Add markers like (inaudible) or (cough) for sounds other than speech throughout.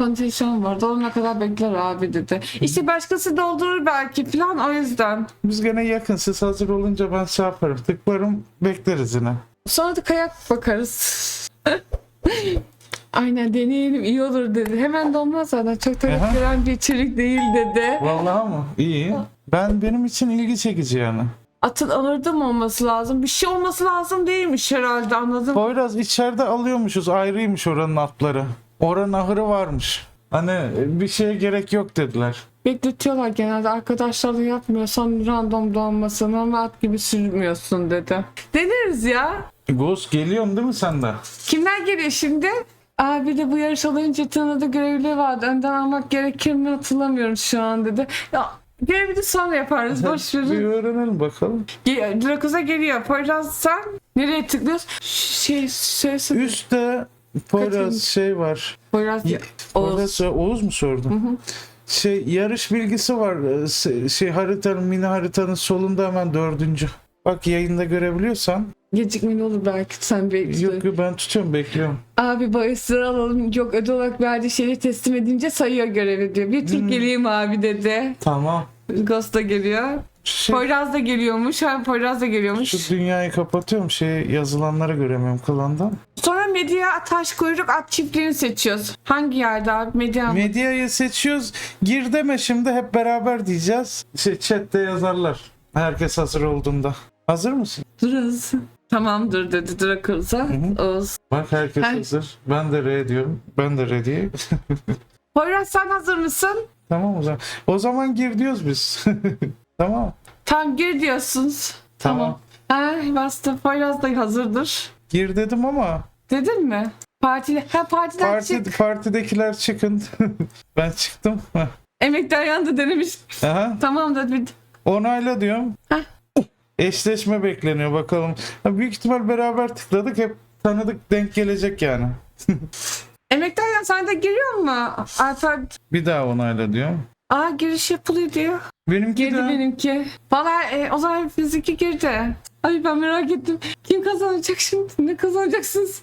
Kontenjan var. Dolana kadar bekler abi dedi. İşte başkası doldurur belki falan o yüzden. Biz gene yakın. Siz hazır olunca ben şey yaparım. Tıklarım bekleriz yine. Sonra da kayak bakarız. (laughs) Aynen deneyelim iyi olur dedi. Hemen dolmaz zaten. Çok talep bir içerik değil dedi. Vallahi mı? İyi. Ben benim için ilgi çekici yani. Atın alırdı mı olması lazım? Bir şey olması lazım değilmiş herhalde anladım. Poyraz içeride alıyormuşuz. Ayrıymış oranın atları. Oranın ahırı varmış. Hani bir şeye gerek yok dediler. Bekletiyorlar genelde. Arkadaşlarla yapmıyorsan random dolması normal at gibi sürmüyorsun dedi. Deneriz ya. Ghost geliyorsun değil mi sen de? Kimler geliyor şimdi? Abi de bu yarış olunca tanıdığı görevli vardı. Önden almak gerekir mi hatırlamıyorum şu an dedi. Ya görevi de sonra yaparız. (laughs) Boş Bir verin. öğrenelim bakalım. Ge- Drakuz'a geliyor. Poyraz sen nereye tıklıyorsun? Şey söylesin. Üstte Poyraz şey var. Poyraz Ya- Oğuz. Poyraz Oğuz mu sordu? Şey yarış bilgisi var. Se- Şey haritanın mini haritanın solunda hemen dördüncü. Bak yayında görebiliyorsan. Gecikmeli olur belki sen bekle. Yok yok ben tutuyorum bekliyorum. Abi bahisleri alalım. Yok ödül olarak verdiği şeyi teslim edince sayıyor görevi diyor. Bir tur Hmm. geleyim abi dedi. Tamam. Ghost da geliyor. Şey, Poyraz da geliyormuş. Hem Poyraz da geliyormuş. şu dünyayı kapatıyorum. Şey yazılanları göremiyorum klandan. Sonra medya taş kuyruk at çiftliğini seçiyoruz. Hangi yerde abi? Medya mı? Medyayı seçiyoruz. Gir deme şimdi hep beraber diyeceğiz. Şey chatte yazarlar. Herkes hazır olduğunda. Hazır mısın? Duruz. Tamamdır dedi Drakulza. hı. Oğuz. Bak herkes Her- hazır. Ben de re diyorum. Ben de re diye. (laughs) Poyraz sen hazır mısın? Tamam o zaman. O zaman gir diyoruz biz. (laughs) tamam. Tam gir diyorsunuz. Tamam. Ha, bastı. Poyraz da hazırdır. Gir dedim ama Dedin mi? Partili. Ha partiden parti, çık. partidekiler çıkın. (laughs) ben çıktım. Emekler yandı denemiş. Aha. Tamam dedi. Onayla diyorum. Heh. Eşleşme bekleniyor bakalım. Ha, büyük ihtimal beraber tıkladık. Hep tanıdık denk gelecek yani. (laughs) Emekler yan sen de giriyor mu? Alper. Bir daha onayla diyorum. Aa giriş yapılıyor diyor. Benimki Girdi de. benimki. Valla e, o zaman fizik girdi. Ay ben merak ettim. Kim kazanacak şimdi? Ne kazanacaksınız?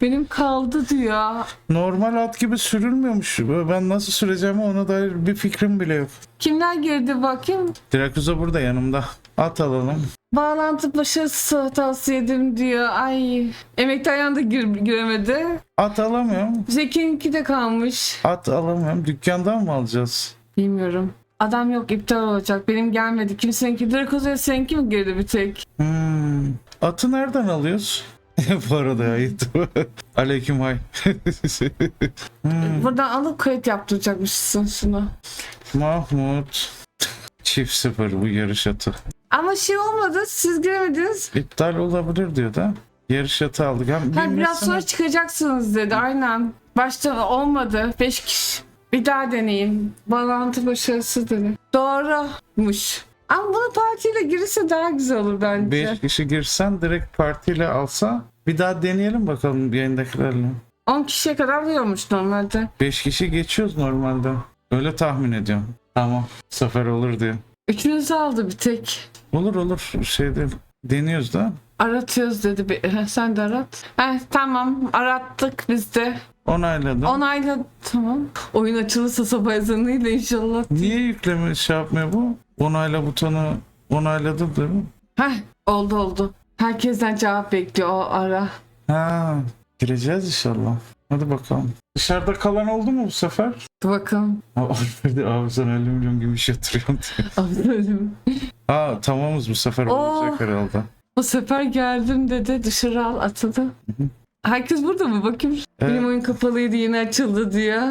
Benim kaldı diyor. Normal at gibi sürülmüyormuş. Ben nasıl süreceğimi ona dair bir fikrim bile yok. Kimler girdi bakayım? Drakuza burada yanımda. At alalım. Bağlantı başarısı hatası yedim diyor. Ay. Emektar yan da gir, giremedi. At alamıyorum. Zeki'ninki de kalmış. At alamıyorum. Dükkandan mı alacağız? Bilmiyorum. Adam yok iptal olacak. Benim gelmedi. Kimseninki. Drakoz'a seninki mi girdi bir tek? Hmm. Atı nereden alıyoruz? (laughs) Bu arada ya. (laughs) Aleyküm hay. (laughs) Hmm. Buradan alıp kayıt yaptıracakmışsın şunu. Mahmut. Çift sıfır bu yarış atı. Ama şey olmadı. Siz giremediniz. İptal olabilir diyor da. Yarış atı aldık. Hem Ha, biraz sonra çıkacaksınız dedi. Aynen. Başta olmadı. Beş kişi. Bir daha deneyeyim. Bağlantı başarısız dedi. Doğrumuş. Ama bunu partiyle girirse daha güzel olur bence. 5 kişi girsen direkt partiyle alsa bir daha deneyelim bakalım yayındakilerle. 10 kişiye kadar alıyormuş normalde. 5 kişi geçiyoruz normalde. Öyle tahmin ediyorum. Tamam. Sefer olur diyor. Üçünüzü aldı bir tek. Olur olur. Şeyde deniyoruz da. Aratıyoruz dedi. Bir- Heh, Sen de arat. Heh, tamam arattık biz de. Onayladım. Onayla tamam. Oyun açılırsa sabah ezanıyla inşallah. Niye yükleme şey yapmıyor bu? Onayla butonu onayladım değil mi? Heh oldu oldu. Herkesten cevap bekliyor o ara. Ha, gireceğiz inşallah. Hadi bakalım. Dışarıda kalan oldu mu bu sefer? Dur bakalım. Abi, abi sen 50 milyon gümüş yatırıyorsun diye. Aferin. Ha tamamız bu sefer olacak herhalde. O sefer geldim dedi dışarı al atıldı. Herkes burada mı? Bakayım. Evet. Benim oyun kapalıydı yeni açıldı diyor.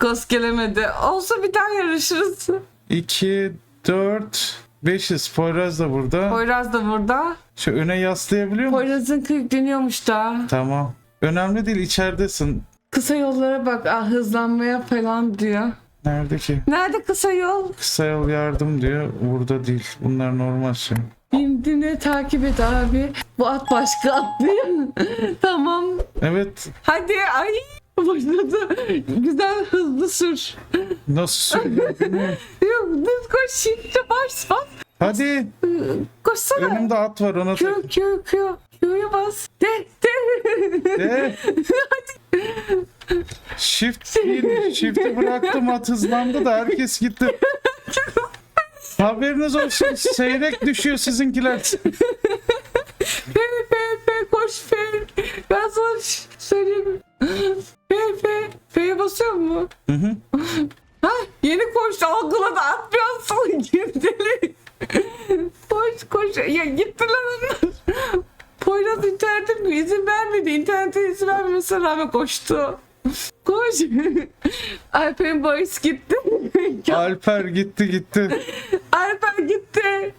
Ghost gelemedi. Olsa bir daha yarışırız. 2, 4, 5'iz. Poyraz da burada. Poyraz da burada. Şu öne yaslayabiliyor musun? Poyraz'ın yükleniyormuş daha. Tamam. Önemli değil içeridesin. Kısa yollara bak ah, hızlanmaya falan diyor. Nerede ki? Nerede kısa yol? Kısa yol yardım diyor. Burada değil. Bunlar normal şey. Bindine takip et abi. Bu at başka at değil mi? (laughs) tamam. Evet. Hadi ay başladı. Güzel hızlı sür. Nasıl söylüyorum? (laughs) Yok düz koş shift'e bas bas. Hadi. Koşsana. Önümde at var ona tak. Q Q. Q'ya bas. De de. De. Shift değil. Shift'i bıraktım at hızlandı da herkes gitti. Haberiniz olsun seyrek düşüyor sizinkiler. F F F koş F. Ben sana söyleyeyim. F F F'ye basıyor mu? Hı hı. Ha yeni koştu algıladı atmıyorsun girdili. koş koş ya gittiler onlar. Poyraz internetin izin vermedi. İnternete izin vermemesine rağmen koştu. Koş. (laughs) Alper'in bahis gitti. (laughs) Alper gitti gitti. Alper gitti.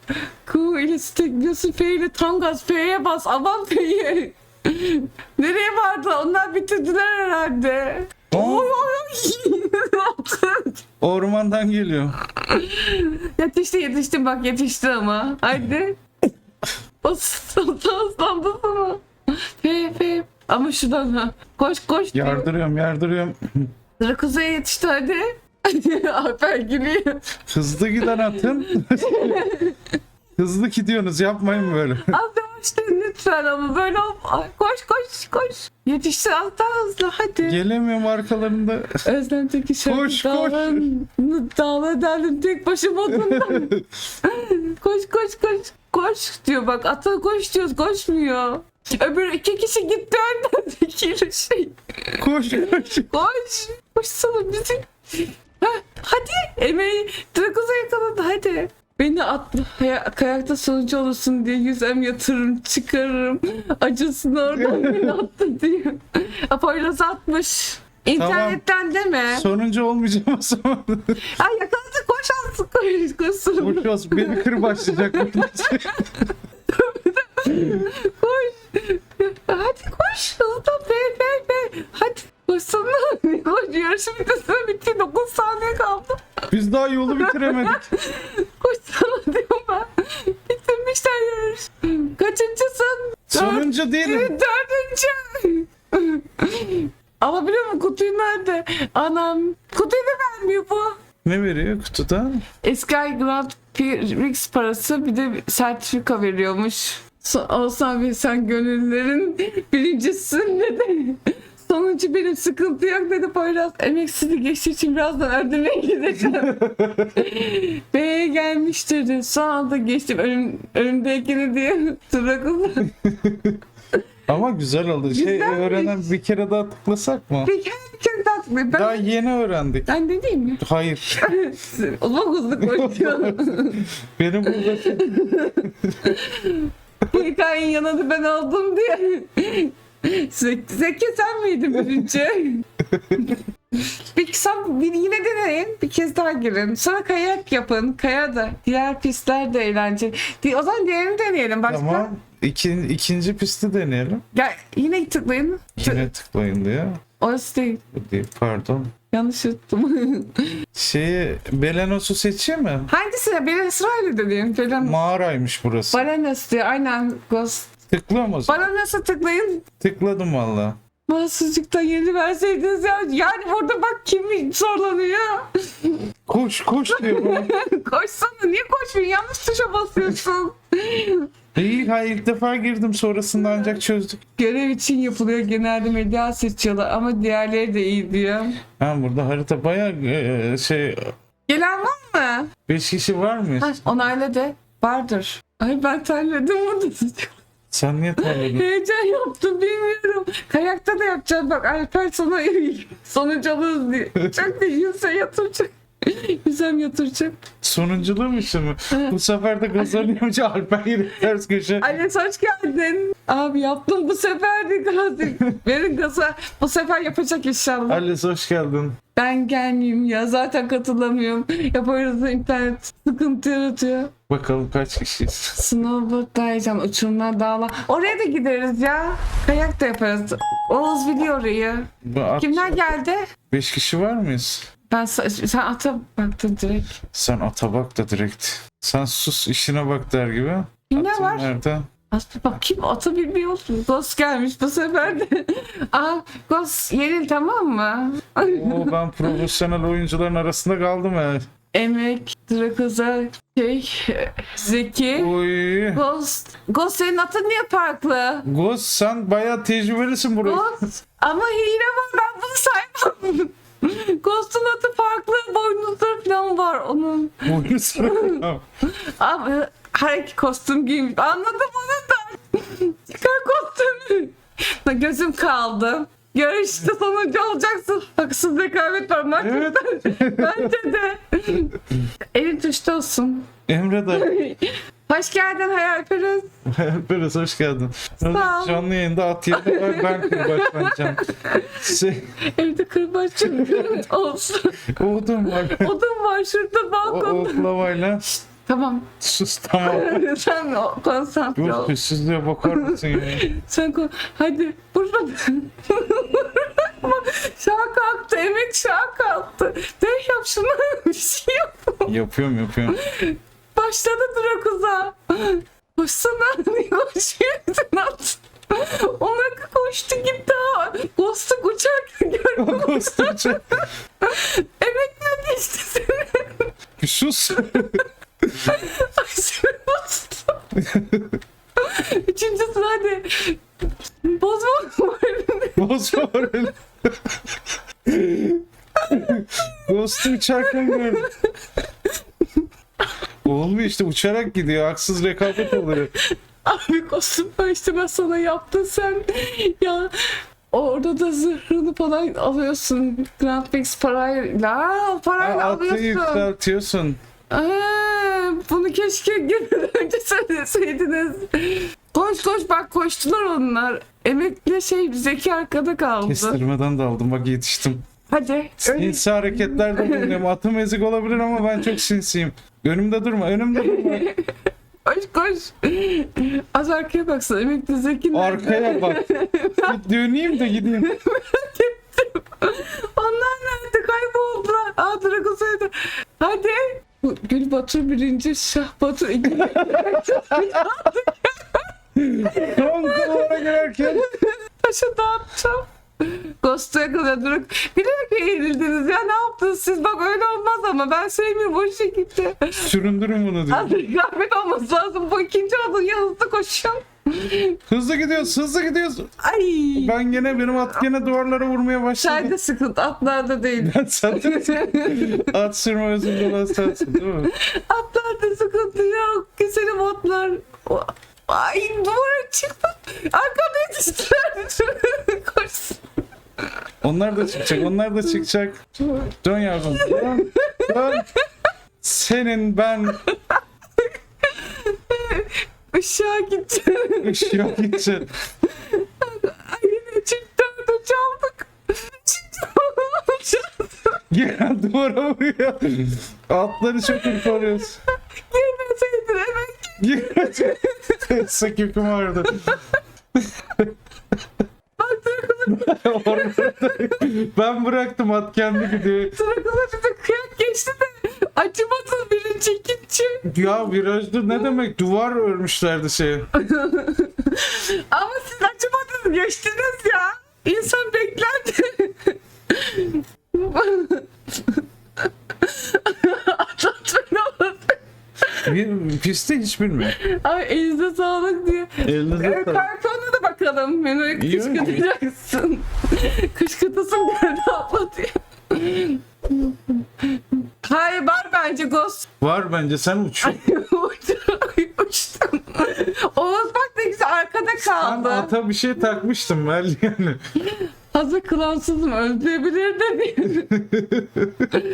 Ku ile stekliyorsun F ile tam gaz F'ye bas aman F'ye. (laughs) Nereye vardı? Onlar bitirdiler herhalde. Oy oy oy. Ormandan geliyor. Yetişti yetişti bak yetişti ama. Hadi. O ıslandı sana. Fe fe. Ama şuradan ha. Koş koş. Yardırıyorum yardırıyorum. Sıra kuzeye yetişti hadi. (laughs) Alper gülüyor. Hızlı giden atın. (laughs) Hızlı gidiyorsunuz yapmayın böyle. Az yavaşlayın lütfen ama böyle koş koş koş. Yetişti az daha hızlı hadi. Gelemiyorum arkalarında. Özlem Tekin şarkı Koş, koş. dağların, dağla derdim tek başıma oturdum. (laughs) koş koş koş. Koş diyor bak ata koş diyoruz koşmuyor. Öbür iki kişi gitti önden Tekir şey. Koş koş. Koş. Koşsana bizi. Heh, hadi Emeği Drakoz'a yakaladı hadi. Beni kaya- kayakta sonucu olursun diye yüzem yatırırım çıkarırım. Acısın oradan (laughs) beni attı diyor. Apoyraz atmış. İnternetten deme. Sonuncu olmayacağım o zaman. (laughs) Ay yakaladı koş alsın koş koşsun. Koş olsun beni kır başlayacak. (laughs) Koş. Hadi koş. Hızlı be be be. Hadi koşsana. Koş yarışın bitmesine bitti. 9 saniye kaldı. Biz daha yolu bitiremedik. Diyorum ben. Bitirmişler yarış. Kaçıncısın? Sonuncu değilim. Dördüncü. Ama biliyor musun kutuyu nerede? Anam. Kutuyu da vermiyor bu. Ne veriyor kutuda? Eski ay Grand Prix parası bir de sertifika veriyormuş. Olsan bir sen gönüllerin birincisisin dedi. Sonuncu benim sıkıntı yok dedi Poyraz. Emeksizliği geçtiği için birazdan ödemeye gideceğim. B'ye gelmiştir dedi. Son anda geçtim önüm, önümdekini diye. (laughs) Sıra (laughs) Ama güzel oldu. Şey Güzelmiş. öğrenen bir kere daha tıklasak mı? Bir kere bir kere daha Ben, yeni öğrendik. ben de değil mi? Hayır. (laughs) O zaman hızlı koşuyor. Benim burada Hikayenin yanında ben oldum diye. Zeki, Zeki sen miydin birinci? bir, (laughs) sen, bir yine deneyin. Bir kez daha girin. Sonra kayak yapın. Kaya da. Diğer pistler de eğlenceli. Di- O zaman diğerini deneyelim. Başka? Tamam. İki, ikinci pisti deneyelim. Gel, yine tıklayın. Yine tıklayın diyor. Orası değil. Bu değil, Pardon. Yanlış yuttum. (laughs) Şeyi Belenos'u seçeyim mi? Hangisine? Belen sırayla dedim. Belen... Mağaraymış burası. Baranas diye. Aynen. Ghost. Tıklıyor mu? Baranas'a tıklayın. Tıkladım valla. Mahsuzluktan yeni verseydiniz ya. Yani burada bak kim zorlanıyor. Koş koş diyor bana. (laughs) Koşsana niye koşmuyorsun? Yanlış tuşa basıyorsun. İyi hayır ilk defa girdim sonrasında ancak çözdük. Görev için yapılıyor genelde medya seçiyorlar ama diğerleri de iyi diyor. Ha burada harita bayağı e, şey Gelen var mı? 5 kişi var mı? Ha, onayla de. Vardır. Ay ben terledim burada. Sen niye tanıdın? (laughs) Heyecan yaptım bilmiyorum. Kayakta da yapacağız bak Alper sana sonucu alırız diye. Çok da yüzse yatıracak. (laughs) Yüzem yatıracak. Sonunculuğum için mi? Bu sefer de kazanıyormuş (laughs) Alper yine ters köşe. Ales hoş geldin. Abi yaptım bu sefer de gazı. Verin (laughs) gaza. Bu sefer yapacak inşallah. Alice hoş geldin. Ben gelmeyeyim ya zaten katılamıyorum. Yaparız internet sıkıntı yaratıyor. Bakalım kaç kişiyiz. (laughs) Snowboard dayayacağım uçurumlar dağlar. Oraya da gideriz ya. Kayak da yaparız. Oğuz biliyor orayı. Bu at- Kimler geldi? Beş kişi var mıyız? Ben sa- sen ata baktın direkt. Sen ata bak da direkt. Sen sus işine bak der gibi. Kimler Atın var? Nerede? Aslı bak kim ata bilmiyorsun. Ghost gelmiş bu sefer de. (laughs) Aa Ghost yenil tamam mı? Oo, ben profesyonel oyuncuların arasında kaldım ya. Emek, Drakoza, şey, Zeki. Oy. Ghost. Ghost senin atın niye farklı? Goz sen bayağı tecrübelisin buraya. Ghost. Ama hile var ben bunu saymam. (laughs) Ghost'un atı farklı boynuzları falan var onun. Boynu sarı. Abi her kostüm giymiş. Anladım onu da. Çıkar kostümü. Gözüm kaldı. Yarışta sonuncu olacaksın. Haksız rekabet var. Bak, Evet. Bence de. Elin tuşta olsun. Emre de. Hoş geldin hayalperest. Biraz hoş geldin. Sağ ol. Canlı yayında at yedi (laughs) ben kırbaçlanacağım. Şey, Evde kırbaç (laughs) olsun. odun var. Odun var şurada O balkonda. oklavayla. Tamam. Sus tamam. (laughs) Sen o- konsantre Dur ol. sessizliğe bakar mısın ya? (laughs) Sen kon- hadi burada. (laughs) şaha kalktı. Emek şaha kalktı. De yap şunu. Bir şey yap. Yapıyorum yapıyorum. Başladı Drakuza. Koşsana. Koşuyorsun at? Ona koştu gitti ha. Ghost'u uçarken gördüm. Kostümce. Emekler geçti seni. Bir sus. Aşırı bastı. Üçüncü sıra hadi. Bozma moralini. Bozma orayı. Ghost'u uçarken gördüm. Olmuyor işte uçarak gidiyor. Haksız rekabet oluyor. Abi kostüm işte ben sana yaptım sen. Ya orada da zırhını falan alıyorsun. Grand Prix parayla. O parayla Ha, atı alıyorsun. yükseltiyorsun. Aa, bunu keşke günler (laughs) önce söyleseydiniz. Koş koş bak koştular onlar. Emekli şey Zeki arkada kaldı. Kestirmeden de aldım bak yetiştim. Hadi. Sinsi hareketlerde bulunuyorum. (laughs) Atım ezik olabilir ama ben çok sinsiyim. Önümde durma, önümde durma. Koş koş. Az arkaya baksana emekli Zeki nerede? Arkaya bak. (laughs) Bir döneyim de gideyim. Onlar nerede kayboldular? Aa Dragosa'ydı. Hadi. Bu Gül Batur birinci, Şah Batur ikinci. Son kulağına girerken. Taşı dağıtacağım. Ghost'a durup bilerek yenildiniz ya ne yaptınız siz bak öyle olmaz ama ben sevmiyorum o şekilde. Süründürün bunu diyor. Az rekabet olması lazım bu ikinci adın ya hızlı koşun. Hızlı gidiyoruz, hızlı gidiyoruz. Ay. Ben gene benim at gene duvarlara vurmaya başladı. Sende sıkıntı atlarda değil. Ben zaten (laughs) at sürme özünde olan sensin değil mi? Atlarda sıkıntı yok. Güzelim atlar. Ay duvara çıktım. Arkamda yetiştiler. Onlar da çıkacak, onlar da çıkacak. Dön yavrum, dön, dön. Senin ben Işığa gideceğim. ışığa gideceğim. (laughs) Ay yine çift dördü çaldık. Gel (laughs) duvara vuruyor. Atları çok kurtarıyoruz. Girmeseydin evet. Sakıkım (laughs) vardı. Bak Orada ben bıraktım at kendi gidiyor. Trakıla bize kıyak geçti de acımasız ikinci. Ya virajda ne demek duvar örmüşlerdi şey. (laughs) Ama siz acımadınız geçtiniz ya. İnsan beklerdi. (laughs) Atlatmayın Bir, piste hiç bilmiyor. Ay elinize sağlık diye. Elinize Ee, sağlık. da bakalım. Beni İyi kışkırtacaksın. (laughs) Kışkırtasın geldi abla diye. Hayır var bence Ghost. Var bence sen uç. Uçtum. Oğuz bak ne güzel arkada Ben kaldı. ata bir şey takmıştım ben yani. Hazır klansızım özleyebilir de (laughs)